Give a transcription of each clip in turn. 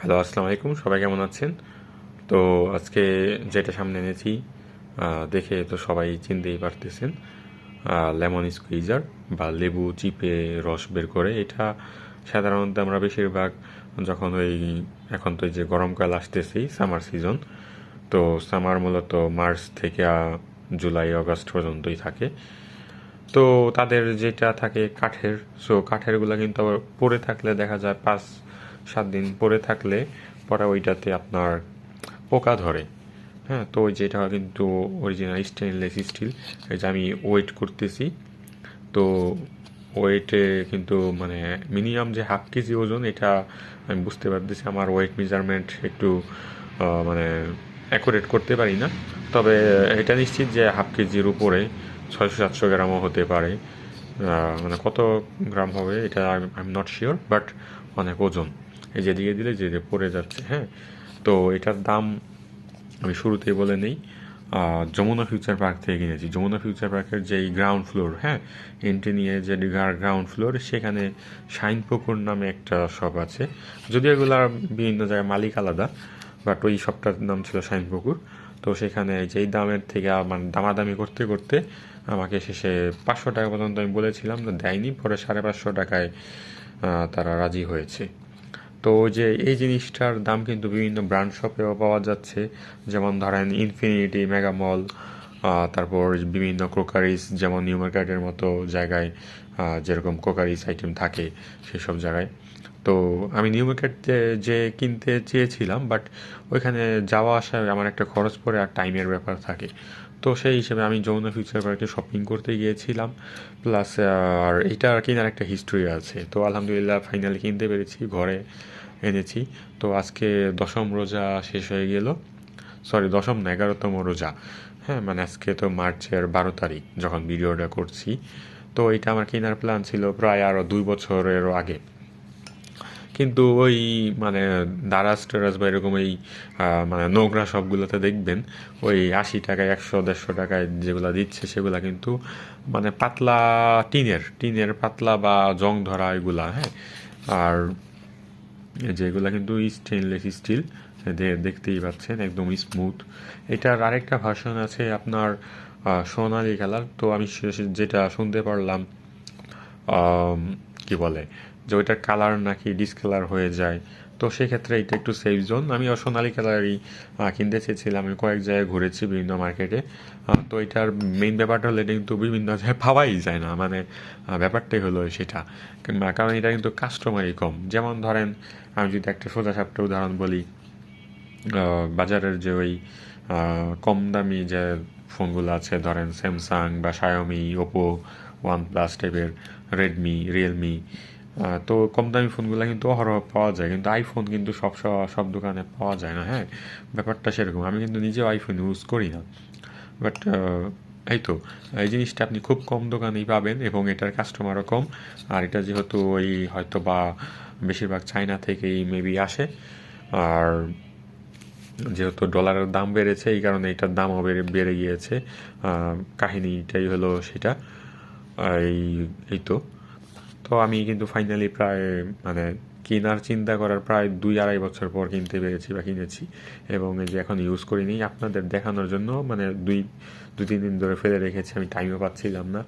Hello, আসসালামু আলাইকুম, সবাই কেমন আছেন? তো আজকে যেটা সামনে এনেছি দেখে তো সবাই চিনতেই পারতেছেন লেমন স্কুইজার বা লেবু চিপে রস বের করে। এটা সাধারণত আমরা বেশিরভাগ যখন ওই, এখন তো যে গরমকাল আসতেছেই সামার সিজন তো সামার মূলত মার্চ থেকে জুলাই আগস্ট পর্যন্তই থাকে। তো তাদের যেটা থাকে কাঠের সো কাঠেরগুলো কিন্তু আবার পরে থাকলে দেখা যায় পাঁচ সাত দিন পরে থাকলে পরে ওইটাতে আপনার পোকা ধরে। হ্যাঁ তো ওই যেটা কিন্তু অরিজিনাল স্টেনলেস স্টিল এই যে আমি ওয়েট করতেছি। তো ওয়েটে কিন্তু মানে মিনিমাম যে হাফ কেজি ওজন, এটা আমি বুঝতে পারতেছি। আমার ওয়েট মেজারমেন্ট একটু মানে অ্যাকুরেট করতে পারি না। তবে এটা নিশ্চিত যে হাফ কেজির উপরে ছয়শো সাতশো গ্রামও হতে পারে। মানে কত গ্রাম হবে এটা I am not sure but অনেক ওজন। এই যেদিকে দিলে যে যে পড়ে যাচ্ছে হ্যাঁ? তো এটার দাম আমি শুরুতেই বলে নেই। যমুনা ফিউচার পার্ক থেকে কিনেছি। যমুনা ফিউচার পার্কের যেই গ্রাউন্ড ফ্লোর হ্যাঁ? এন্ট্রি নিয়ে যে গ্রাউন্ড ফ্লোর সেখানে শাইন পুকুর নামে একটা শপ আছে। যদিও এগুলার বিভিন্ন জায়গায় মালিক আলাদা বাট ওই শপটার নাম ছিল শাইন পুকুর। তো সেখানে যেই দামের থেকে মানে দামাদামি করতে করতে আমাকে শেষে পাঁচশো টাকা পর্যন্ত আমি বলেছিলাম দেয়নি। পরে সাড়ে পাঁচশো টাকায় তারা রাজি হয়েছে। তো যে এই জিনিসটার দাম কিন্তু বিভিন্ন ব্র্যান্ড শপেও পাওয়া যাচ্ছে। যেমন ধরেন ইনফিনিটি মেগামল তারপর বিভিন্ন ক্রোকারিস যেমন নিউ মার্কেটের মতো জায়গায় যেরকম ক্রোকারিস আইটেম থাকে সেসব জায়গায়। তো আমি নিউ মার্কেট যে কিনতে চেয়েছিলাম বাট ওইখানে যাওয়া আসায় আমার একটা খরচ পড়ে আর টাইমের ব্যাপার থাকে। তো সেই হিসেবে আমি যমুনা ফিউচার পার্কে শপিং করতে গিয়েছিলাম। প্লাস আর এইটার কেনার একটা হিস্ট্রি আছে। তো আলহামদুলিল্লাহ ফাইনালি কিনতে পেরেছি, ঘরে এনেছি। তো আজকে দশম রোজা শেষ হয়ে গেল। সরি দশম না, এগারোতম রোজা। হ্যাঁ মানে আজকে তো মার্চের বারো তারিখ যখন ভিডিওটা করছি। তো এটা আমার কেনার প্ল্যান ছিল প্রায় আরও দুই বছরেরও আগে। কিন্তু ওই মানে দারাজ টেরাজ বা এরকম এই মানে নোংরা সবগুলোতে দেখবেন, ওই আশি টাকায়, একশো, দেড়শো টাকায় যেগুলো দিচ্ছে সেগুলা কিন্তু মানে পাতলা টিনের টিনের পাতলা বা জং ধরা এগুলা হ্যাঁ? আর যেগুলা কিন্তু স্টেনলেস স্টিল দেখতেই পাচ্ছেন, একদম স্মুথ এটার আরেকটা ভার্সন আছে আপনার সোনালি কালার। তো আমি যেটা শুনতে পারলাম কি বলে? যে ওইটার কালার নাকি ডিসকালার হয়ে যায়। তো সেক্ষেত্রে এটা একটু সেফ জোন আমি সোনালি কালারই কিনতে চেয়েছিলাম। আমি কয়েক জায়গায় ঘুরেছি বিভিন্ন মার্কেটে তো এটার মেইন ব্যাপারটা হলো এটা কিন্তু বিভিন্ন জায়গায় পাওয়াই যায় না। মানে ব্যাপারটাই হলো সেটা। কারণ এটা কিন্তু কাস্টমারই কম। যেমন ধরেন, আমি যদি একটা সোজা সাপটা উদাহরণ বলি বাজারের যে ওই কম দামি যে ফোনগুলো আছে, ধরেন স্যামসাং বা শায়োমি ওপো ওয়ান প্লাস টাইপের রেডমি রিয়েলমি তো কম দামি ফোনগুলো কিন্তু অহরহ পাওয়া যায়, কিন্তু আইফোন কিন্তু সব সব দোকানে পাওয়া যায় না হ্যাঁ? ব্যাপারটা সেরকম, আমি কিন্তু নিজেও আইফোন ইউজ করি না। বাট এই তো, এই জিনিসটা আপনি খুব কম দোকানেই পাবেন এবং এটার কাস্টমারও কম। আর এটা যেহেতু ওই হয়তো বা বেশিরভাগ চায়না থেকেই মেবি আসে, আর যেহেতু ডলারের দাম বেড়েছে, এই কারণে এটার দামও বেড়ে বেড়ে গিয়েছে। কাহিনীটাই হলো সেটা। এই এই তো। তো আমি কিন্তু ফাইনালি প্রায় মানে কেনার চিন্তা করার প্রায় দুই আড়াই বছর পর কিনতে পেরেছি বা কিনেছি। এবং এই যে এখন ইউজ করিনি, আপনাদের দেখানোর জন্য মানে দুই, দু তিন দিন ধরে ফেলে রেখেছি, আমি টাইমও পাচ্ছিলাম না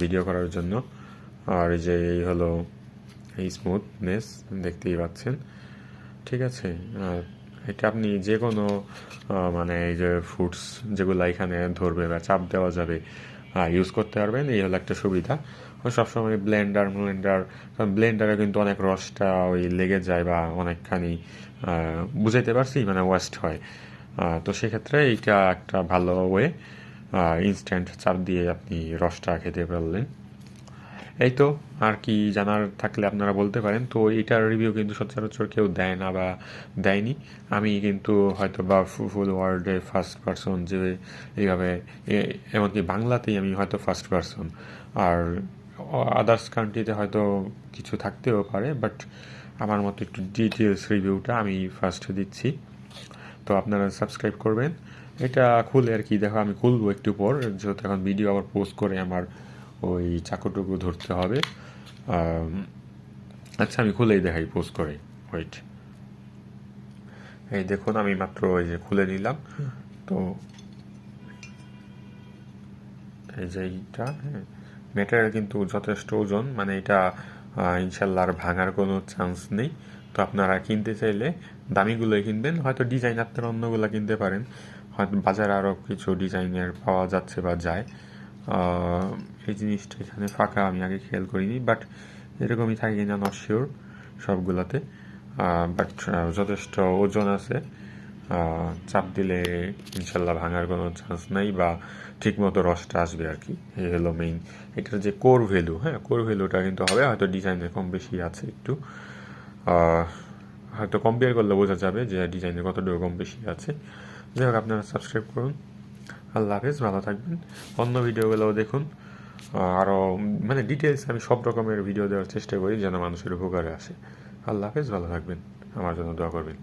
ভিডিও করার জন্য। আর এই যে এই হলো এই স্মুথনেস দেখতেই পাচ্ছেন। ঠিক আছে, আর এটা আপনি যে কোনো মানে এই যে ফুডস যেগুলো এখানে ধরবে বা চাপ দেওয়া যাবে ইউজ করতে পারবেন, এই হলো একটা সুবিধা। সবসময় ব্লেন্ডার ব্লেন্ডার কারণ ব্লেন্ডারে কিন্তু অনেক রসটা ওই লেগে যায় বা অনেকখানি বুঝাইতে পারছি মানে ওয়েস্ট হয়। তো সেক্ষেত্রে এইটা একটা ভালো ওয়ে ইনস্ট্যান্ট চাপ দিয়ে আপনি রসটা খেতে পারলেন। এই তো, আর কি জানার থাকলে আপনারা বলতে পারেন। তো এটার রিভিউ কিন্তু সচরাচর কেউ দেয় না বা দেয়নি। আমি কিন্তু হয়তো বা ফুল ওয়ার্ল্ডে ফার্স্ট পারসন যে এইভাবে এমনকি বাংলাতেই আমি হয়তো ফার্স্ট পারসন আর আদার্স কান্ট্রিতে হয়তো কিছু থাকতেও পারে বাট আমার মতো একটু ডিটেলস রিভিউটা আমি ফার্স্ট দিচ্ছি। তো আপনারা সাবস্ক্রাইব করবেন। এটা খুলে আর কি, দেখো আমি খুলবো একটু পর, যেহেতু এখন ভিডিও আবার পোস্ট করে আমার ওই চাকুটুকু ধরতে হবে। আচ্ছা আমি খুলেই দেখাই পোস্ট করে ওয়েট এই দেখুন, আমি মাত্র ওই যে খুলে নিলাম। তো এই যে এইটা হ্যাঁ। মেটেরিয়াল কিন্তু যথেষ্ট ওজন মানে এটা ইনশাল্লাহ আর ভাঙার কোনো চান্স নেই। তো আপনারা কিনতে চাইলে দামিগুলোই কিনবেন, হয়তো ডিজাইন আপনারা অন্যগুলো কিনতে পারেন। হয়তো বাজারে আরও কিছু ডিজাইনের পাওয়া যাচ্ছে বা যায়। এই জিনিসটা এখানে ফাঁকা, আমি আগে খেয়াল করিনি বাট এরকমই থাকে কিনা নট শিওর সবগুলোতে। বাট যথেষ্ট ওজন আছে। চাপ দিলে ইনশাল্লাহ ভাঙার কোনো চান্স নাই বা ঠিকমতো রসটা আসবে আর কি। এই হলো মেইন এটার যে কোর ভ্যালু হ্যাঁ কোর ভ্যালুটা কিন্তু হবে, হয়তো ডিজাইনে কম বেশি আছে একটু। হয়তো কম্পেয়ার করলে বোঝা যাবে যে ডিজাইনে কতটুকু কম বেশি আছে। যাই হোক, আপনারা সাবস্ক্রাইব করুন। আল্লাহ হাফেজ, ভালো থাকবেন। অন্য ভিডিওগুলোও দেখুন। আরও মানে ডিটেলস আমি সব রকমের ভিডিও দেওয়ার চেষ্টা করি যেন মানুষের উপকারে আসে। আল্লাহ হাফেজ, ভালো থাকবেন। আমার জন্য দোয়া করবেন।